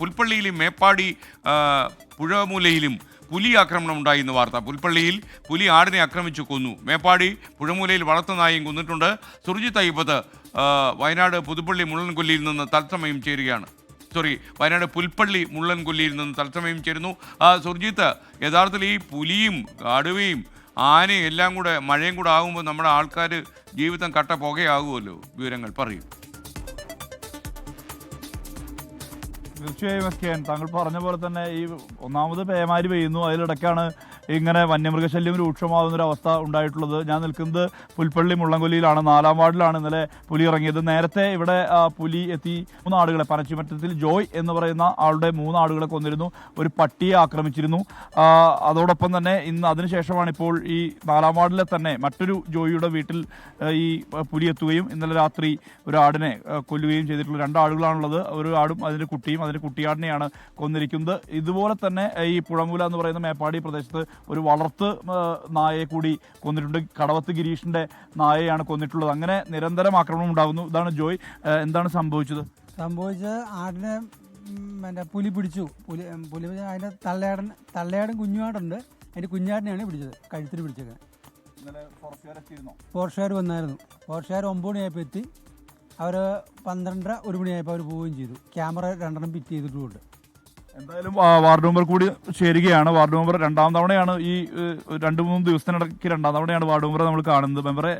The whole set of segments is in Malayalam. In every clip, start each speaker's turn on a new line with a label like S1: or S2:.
S1: പുൽപ്പള്ളിയിലും മേപ്പാടി പുഴമൂലയിലും പുലി ആക്രമണം ഉണ്ടായി വാർത്ത. പുൽപ്പള്ളിയിൽ പുലി ആടിനെ ആക്രമിച്ചു കൊന്നു. മേപ്പാടി പുഴമൂലയിൽ വളർത്തുനായും കൊന്നിട്ടുണ്ട്. സുർജിത് അയ്യപ്പത്ത് വയനാട് പുതുപ്പള്ളി മുള്ളൻകൊല്ലിയിൽ നിന്ന് തത്സമയം ചേരുകയാണ്. സോറി വയനാട് പുൽപ്പള്ളി മുള്ളൻകൊല്ലിയിൽ നിന്ന് തത്സമയം ചേരുന്നു. സുർജിത്ത് യഥാർത്ഥത്തിൽ ഈ പുലിയും കടുവയും ആനയും എല്ലാം കൂടെ മഴയും കൂടെ ആകുമ്പോൾ നമ്മുടെ ആൾക്കാർ ജീവിതം കട്ട പുകയാകുമല്ലോ. വിവരങ്ങൾ പറയും.
S2: തീർച്ചയായും എസ് കെ താങ്കൾ പറഞ്ഞ പോലെ തന്നെ ഈ ഒന്നാമത് പേമാരി പെയ്യുന്നു. അതിലിടയ്ക്കാണ് ഇങ്ങനെ വന്യമൃഗശല്യം അവസ്ഥ ഉണ്ടായിട്ടുള്ളത്. ഞാൻ നിൽക്കുന്നത് പുൽപ്പള്ളി മുള്ളംകൊല്ലിയിലാണ്. നാലാം വാർഡിലാണ് ഇന്നലെ പുലി ഇറങ്ങിയത്. നേരത്തെ ഇവിടെ പുലി എത്തി. മൂന്ന് ആടുകളെ പനച്ചിമറ്റത്തിൽ ജോയ് എന്ന് പറയുന്ന ആളുടെ മൂന്ന് ആടുകളെ കൊന്നിരുന്നു. ഒരു പട്ടിയെ ആക്രമിച്ചിരുന്നു. അതോടൊപ്പം തന്നെ ഇന്ന് അതിനുശേഷമാണ് ഇപ്പോൾ ഈ നാലാം വാർഡിലെ തന്നെ മറ്റൊരു ജോയിയുടെ വീട്ടിൽ ഈ പുലി എത്തുകയും ഇന്നലെ രാത്രി ഒരു ആടിനെ കൊല്ലുകയും ചെയ്തിട്ടുള്ള രണ്ട് ആടുകളാണുള്ളത്. ഒരു ആടും അതിന്റെ കുട്ടിയും അതിന്റെ കുട്ടിയാടിനെയാണ് കൊന്നിരിക്കുന്നത്. ഇതുപോലെ തന്നെ ഈ പുഴമൂല എന്ന് പറയുന്ന മേപ്പാടി പ്രദേശത്ത് ഒരു വളർത്ത് നായയെ കൂടി കൊന്നിട്ടുണ്ട്. കടവത്ത് ഗിരീഷിന്റെ നായയാണ് കൊന്നിട്ടുള്ളത്. അങ്ങനെ നിരന്തരം ആക്രമണം ഉണ്ടാകുന്നു. ഇതാണ് ജോയ്. എന്താണ് സംഭവിച്ചത്?
S3: സംഭവിച്ചത് ആടിനെ പിന്നെ മറ്റേ പുലി പിടിച്ചു. പുലി പുലി അതിന്റെ തള്ളയാടൻ തള്ളയാടൻ കുഞ്ഞുവാടുണ്ട് അതിന്റെ കുഞ്ഞാടിനെയാണ് പിടിച്ചത് കഴുത്തിൽ പിടിച്ചത്. ഫോർഷുകാർ വന്നായിരുന്നു. ഫോർഷുകാർ ഒമ്പത് മണിയായപ്പോൾ എത്തി. അവർ പന്ത്രണ്ടര ഒരു മണിയായപ്പോൾ അവർ പോവുകയും ചെയ്തു. ക്യാമറ രണ്ടെണ്ണം ഫിറ്റ് ചെയ്തിട്ടുമുണ്ട്.
S2: എന്തായാലും വാർഡ് മെമ്പർ കൂടി ചേരുകയാണ്. വാർഡ് മെമ്പർ രണ്ടാം തവണയാണ് ഈ രണ്ട് മൂന്ന് ദിവസത്തിനിടയ്ക്ക് രണ്ടാം തവണയാണ് വാർഡ് മെമ്പറെ നമ്മൾ കാണുന്നത്. മെമ്പറെ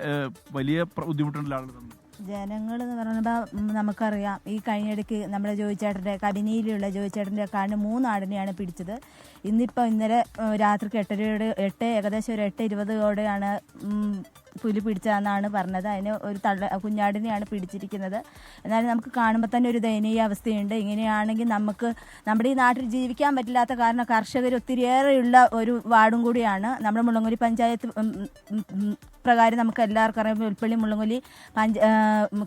S2: വലിയ ബുദ്ധിമുട്ടുണ്ടല്ലോ
S4: ജനങ്ങൾ എന്ന് പറയുമ്പോൾ നമുക്കറിയാം ഈ കഴിഞ്ഞിടയ്ക്ക് നമ്മുടെ ജോയിച്ചേട്ടന്റെ കബിനിയിലുള്ള ജോയിച്ചേട്ടന്റെ കാണ് മൂന്നാടിനെയാണ് പിടിച്ചത്. ഇന്നിപ്പോൾ ഇന്നലെ രാത്രിക്ക് എട്ടരയോട് എട്ട് ഏകദേശം ഒരു എട്ട് ഇരുപതോടെയാണ് പുലി പിടിച്ചതെന്നാണ് പറഞ്ഞത്. അതിന് ഒരു തള്ള കുഞ്ഞാടിനെയാണ് പിടിച്ചിരിക്കുന്നത്. എന്നാലും നമുക്ക് കാണുമ്പോൾ തന്നെ ഒരു ദയനീയ അവസ്ഥയുണ്ട്. ഇങ്ങനെയാണെങ്കിൽ നമുക്ക് നമ്മുടെ ഈ നാട്ടിൽ ജീവിക്കാൻ പറ്റില്ലാത്ത കാരണം കർഷകർ ഒത്തിരിയേറെയുള്ള ഒരു വാർഡും കൂടിയാണ്. നമ്മുടെ മുള്ളംകൊല്ലി പഞ്ചായത്ത് പ്രകാരം നമുക്ക് എല്ലാവർക്കും അറിയാം. ഉൾപ്പള്ളി മുള്ളങ്കുലി പഞ്ച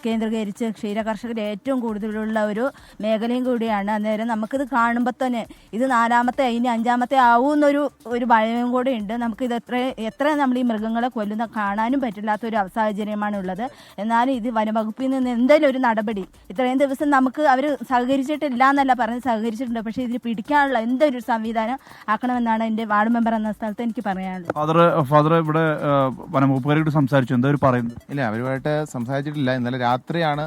S4: കേന്ദ്രീകരിച്ച് ക്ഷീര കർഷകർ ഏറ്റവും കൂടുതലുള്ള ഒരു മേഖലയും കൂടിയാണ്. അന്നേരം നമുക്കിത് കാണുമ്പോൾ തന്നെ ഇത് നാലാമത്തെ ഇനി അഞ്ചാമത്തെ ആവുമെന്നൊരു ഒരു ഭയവും കൂടെ ഉണ്ട്. നമുക്കിത് എത്ര എത്ര നമ്മൾ ഈ മൃഗങ്ങളെ കൊല്ലുന്ന കാണാനും പറ്റില്ലാത്ത ഒരു സാഹചര്യമാണ് ഉള്ളത് എന്നാലും ഇത് വനവകുപ്പിൽ നിന്ന് എന്തെങ്കിലും ഒരു നടപടി ഇത്രയും ദിവസം നമുക്ക് അവർ സഹകരിച്ചിട്ടില്ല എന്നല്ല പറഞ്ഞ് സഹകരിച്ചിട്ടുണ്ട്. പക്ഷേ ഇതിന് പിടിക്കാനുള്ള എന്തൊരു സംവിധാനം ആക്കണമെന്നാണ് എന്റെ വാർഡ് മെമ്പർ എന്ന സ്ഥലത്ത് എനിക്ക് പറയാനുള്ളത്.
S2: ഫാദർ ഫാദർ ഇവിടെ വനംവകുപ്പുകാരോട് സംസാരിച്ചു. എന്താ ഒരു പറയുന്നത്?
S5: ഇല്ല അവരുമായിട്ട് സംസാരിച്ചിട്ടില്ല. ഇന്നലെ രാത്രിയാണ്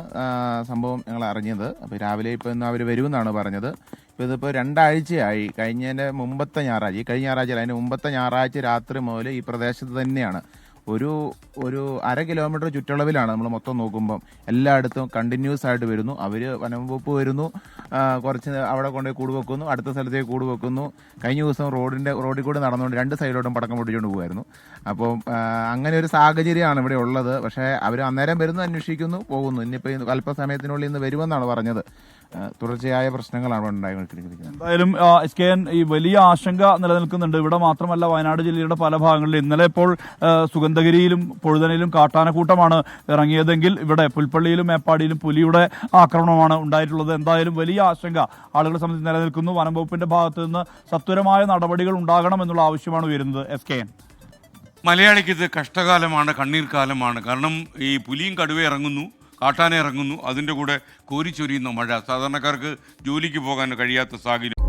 S5: സംഭവം ഞങ്ങൾ അറിഞ്ഞത്. അപ്പോൾ രാവിലെ ഇപ്പോൾ ഇന്ന് അവർ വരുമെന്നാണ് പറഞ്ഞത്. ഇപ്പോൾ ഇതിപ്പോൾ രണ്ടാഴ്ചയായി. കഴിഞ്ഞതിന്റെ മുമ്പത്തെ ഞായറാഴ്ച ഈ കഴിഞ്ഞ ഞായറാഴ്ച അല്ല, അതിന്റെ മുമ്പത്തെ ഞായറാഴ്ച രാത്രി മുതൽ ഈ പ്രദേശത്ത് തന്നെയാണ്. ഒരു ഒരു അര കിലോമീറ്റർ ചുറ്റളവിലാണ് നമ്മൾ മൊത്തം നോക്കുമ്പം. എല്ലായിടത്തും കണ്ടിന്യൂസ് ആയിട്ട് വരുന്നു. അവർ വനംവകുപ്പ് വരുന്നു. കുറച്ച് അവിടെ കൊണ്ടുപോയി കൂട് വെക്കുന്നു. അടുത്ത സ്ഥലത്തേക്ക് കൂട് വെക്കുന്നു. കഴിഞ്ഞ ദിവസം റോഡിന്റെ റോഡിൽ കൂടെ നടന്നുകൊണ്ട് രണ്ട് സൈഡിലോട്ടും പടക്കം പൊട്ടിച്ചുകൊണ്ട് പോകുമായിരുന്നു അപ്പോൾ അങ്ങനെ ഒരു സാഹചര്യമാണ് ഇവിടെ ഉള്ളത്. പക്ഷേ അവർ അന്നേരം വരുന്നു അന്വേഷിക്കുന്നു പോകുന്നു. ഇനിയിപ്പോൾ അല്പസമയത്തിനുള്ളിൽ ഇന്ന് വരുമെന്നാണ് പറഞ്ഞത്. തുടർച്ചയായ പ്രശ്നങ്ങളാണ് ഉണ്ടായിക്കൊണ്ടിരിക്കുന്നത്.
S2: എന്തായാലും എസ് കെ എൻ ഈ വലിയ ആശങ്ക നിലനിൽക്കുന്നുണ്ട്. ഇവിടെ മാത്രമല്ല വയനാട് ജില്ലയുടെ പല ഭാഗങ്ങളിലും. ഇന്നലെ ഇപ്പോൾ ആ, സുഗന്ധഗിരിയിലും പൊഴുതനയിലും കാട്ടാനക്കൂട്ടമാണ് ഇറങ്ങിയതെങ്കിൽ ഇവിടെ പുൽപ്പള്ളിയിലും മേപ്പാടിയിലും പുലിയുടെ ആക്രമണമാണ് ഉണ്ടായിട്ടുള്ളത്. എന്തായാലും വലിയ ആശങ്ക ആളുകളെ സംബന്ധിച്ച് നിലനിൽക്കുന്നു. വനം വകുപ്പിന്റെ ഭാഗത്തു നിന്ന് സത്വരമായ നടപടികൾ ഉണ്ടാകണം എന്നുള്ള ആവശ്യമാണ് ഉയരുന്നത്. S K N.
S1: മലയാളിക്ക് ഇത് കഷ്ടകാലമാണ് കണ്ണീർ കാലമാണ് കാരണം ഈ പുലിയും കടുവ ഇറങ്ങുന്നു കാട്ടാന ഇറങ്ങുന്നു. അതിന്റെ കൂടെ കോരിച്ചൊരിയുന്ന മഴ. സാധാരണക്കാർക്ക് ജോലിക്ക് പോകാൻ കഴിയാത്ത സാഹചര്യം.